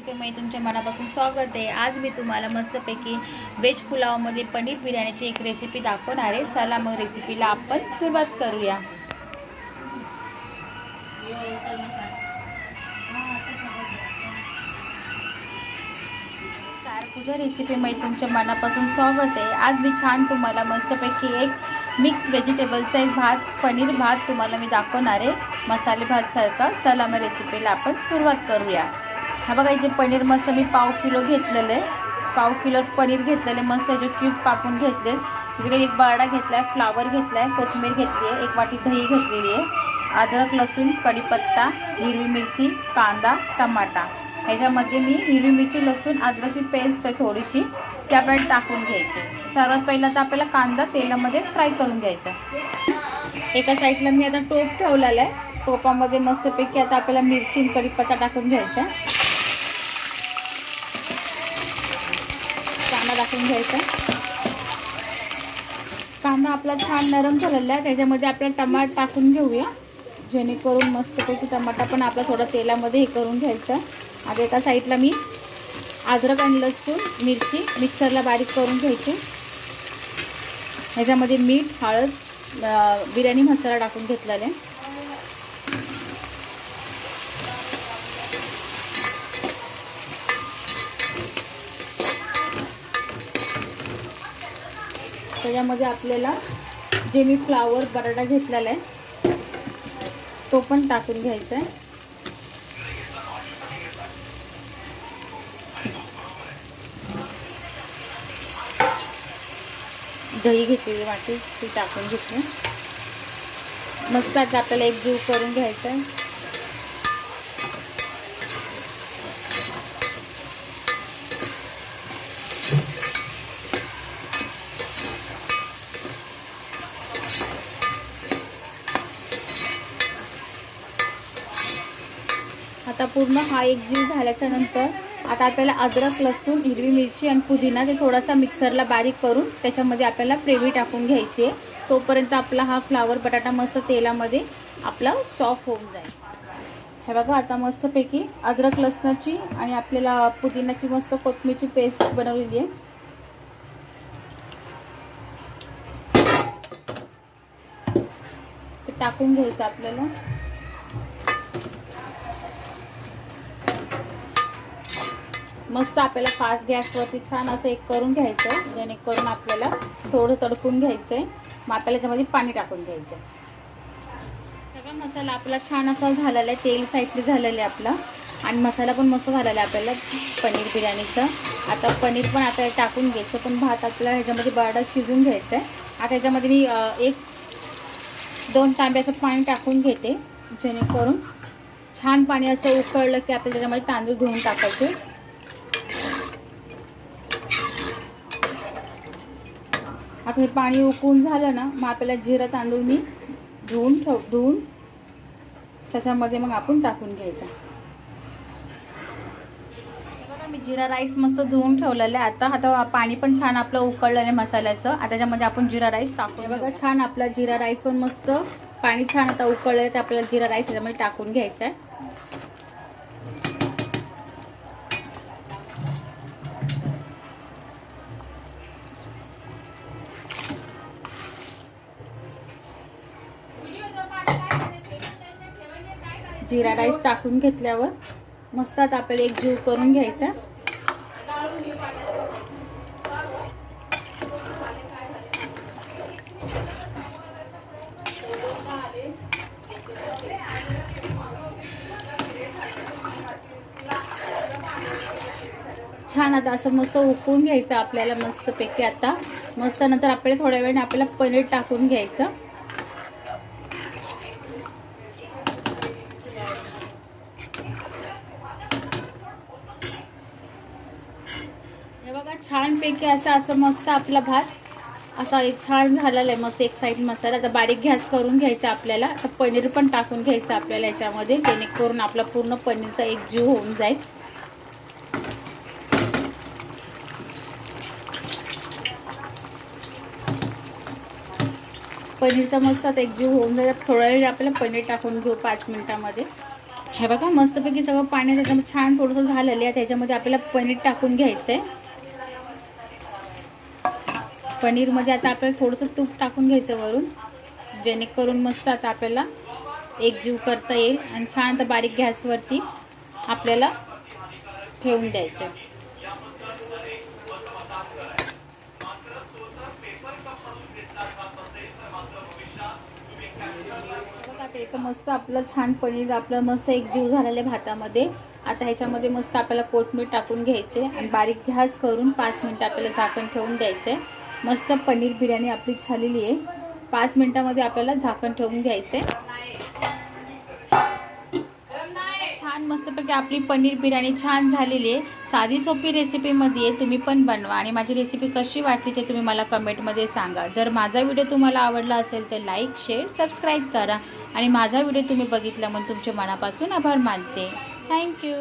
रेसिपीमध्ये तुमच्या मनापासून स्वागत आहे. आज मी तुम्हाला मस्तपैकी व्हेज पुलावमध्ये पनीर बिर्याणीची एक रेसिपी दाखवणार आहे. चला मग रेसिपीला आपण सुरुवात करूया. तुझ्या रेसिपीमध्ये तुमच्या मनापासून स्वागत आहे. आज मी छान तुम्हाला मस्तपैकी एक मिक्स व्हेजिटेबलचा एक भात पनीर भात तुम्हाला मी दाखवणार आहे. मसाले भातसारखा चला मग रेसिपीला आपण सुरुवात करूया. हा बघा इथे पनीर मस्त मी पाव किलो घेतलेलं. आहे पाव किलो पनीर घेतलेले मस्त त्याचे क्यूब कापून घेतले. इकडे एक बारडा घेतला आहे फ्लावर घेतला आहे कोथिंबीर घेतली आहे एक वाटी दही घेतलेली आहे. अद्रक लसूण कढीपत्ता हिरवी मिरची कांदा टमाटा. ह्याच्यामध्ये मी हिरवी मिरची लसूण अद्रकची पेस्ट आहे थोडीशी ती आपल्याला टाकून घ्यायची. सर्वात पहिला तर आपल्याला कांदा तेलामध्ये फ्राय करून घ्यायचा. एका साईडला मी आता टोप ठेवलेला आहे. टोपामध्ये मस्तपैकी आता आपल्याला मिरची कढीपत्ता टाकून घ्यायचा. टाकून घ्यायचा. कांदा आपला छान नरम झालेला आहे. त्याच्यामध्ये आपला टमाट टाकून घेऊया. जेणेकरून मस्तपैकी टमाटा पण आपला थोडा तेलामध्ये हे करून घ्यायचा. आता एका साईडला मी अद्रक आणि लसूण मिरची मिक्सरला बारीक करून घ्यायची. ह्याच्यामध्ये मीठ हळद बिर्याणी मसाला टाकून घेतलेला आहे. त्याच्यामध्ये आपल्याला जे मी फ्लावर बटाटा घेतलेला आहे तो पण टाकून घ्यायचा आहे. दही घेतलेली वाटी ती टाकून घेतली. मस्त आता आपल्याला एक जीव करून घ्यायचा आहे. आता पूर्ण हा एक जीव झाल्याच्यानंतर आता आपल्याला अद्रक लसूण हिरवी मिरची आणि पुदिना ते थोडासा मिक्सरला बारीक करून त्याच्यामध्ये आपल्याला प्रेवी टाकून घ्यायची आहे. तोपर्यंत आपला हा फ्लावर बटाटा मस्त तेलामध्ये आपला सॉफ्ट होऊन जाईल. हे बघा आता मस्तपैकी अद्रक लसणाची आणि आपल्याला पुदिनाची मस्त कोथमीची पेस्ट बनवलेली आहे. ते टाकून घ्यायचं आपल्याला. मस्त आपल्याला फास्ट गॅसवरती छान असं एक करून घ्यायचं जेणेकरून आपल्याला थोडं तडकून घ्यायचं आहे मग आपल्याला त्यामध्ये पाणी टाकून घ्यायचं सगळा मसाला आपला छान असा झालेला आहे तेल साईडली झालेलं आहे आपला. आणि मसाला पण मस्त झालेला आहे आपल्याला पनीर बिर्याणीचा. आता पनीर पण आता टाकून घ्यायचं पण भात आपल्याला ह्याच्यामध्ये बारडा शिजून घ्यायचा आहे. आता ह्याच्यामध्ये मी एक दोन तांब्याचं पाणी टाकून घेते जेणेकरून छान पाणी असं उकळलं की आपल्याला त्याच्यामध्ये तांदूळ धुवून टाकायचे. आता हे पाणी उकळून झालं ना मग आपल्याला जिरा तांदूळ मी धुवून ठेव धुवून त्याच्यामध्ये मग आपण टाकून घ्यायचा. बघा मी जिरा राईस मस्त धुवून ठेवलेलं आहे. आता आता पाणी पण छान आपलं उकळलेलं आहे मसाल्याचं. आता त्याच्यामध्ये आपण जिरा राईस टाकू हे बघा छान आपला जिरा राईस पण मस्त पाणी छान आता उकळलं आहे तर आपल्याला जिरा राईस त्याच्यामध्ये टाकून घ्यायचा आहे. जिरा राईस टाकून घेतल्यावर मस्त आता आपल्याला एक जीव करून घ्यायचा. छान आता असं मस्त उकळून घ्यायचं आपल्याला मस्तपैकी आता. मस्त नंतर आपल्याला थोड्या वेळाने आपल्याला पनीर टाकून घ्यायचं. बघा छानपैकी असं असं मस्त आपला भात. असा एक छान झालेला आहे मस्त एक साईड मसाला. आता बारीक गॅस करून घ्यायचा आपल्याला. आता पनीर पण टाकून घ्यायचं आपल्याला याच्यामध्ये जेणेकरून आपला पूर्ण पनीरचा एक जीव होऊन जाईल. पनीरचा मस्त आता एक जीव होऊन जाईल. थोडा वेळ आपल्याला पनीर टाकून घेऊ पाच मिनिटामध्ये. हे बघा मस्तपैकी सगळं पाणी त्याच्यामध्ये छान थोडंसं झालेलं आहे. त्याच्यामध्ये आपल्याला पनीर टाकून घ्यायचं आहे पनीरमध्ये आता आपल्याला थोडंसं तूप टाकून घ्यायचं वरून. जेणेकरून मस्त आता आपल्याला एकजीव करता येईल आणि छान आता बारीक गॅसवरती आपल्याला ठेवून द्यायचं. बघा तर मस्त आपलं छान पनीर आपलं मस्त एक जीव झालेलं आहे भातामध्ये. आता ह्याच्यामध्ये मस्त आपल्याला कोथमीर टाकून घ्यायचे आणि बारीक घास करून पाच मिनटं आपल्याला झाकण ठेवून द्यायचं आहे मस्त पनीर बिर्याणी आपली झालेली आहे. पाच मिनटामध्ये आपल्याला झाकण ठेवून घ्यायचं. आहे छान मस्तपैकी आपली पनीर बिर्याणी छान झालेली आहे. साधी सोपी रेसिपीमध्ये आहे तुम्ही पण बनवा. आणि माझी रेसिपी कशी वाटली ते तुम्ही मला कमेंटमध्ये सांगा. जर माझा व्हिडिओ तुम्हाला आवडला असेल तर लाईक शेअर सबस्क्राईब करा. आणि माझा व्हिडिओ तुम्ही बघितला म्हणून तुमच्या मनापासून आभार मानते. थँक्यू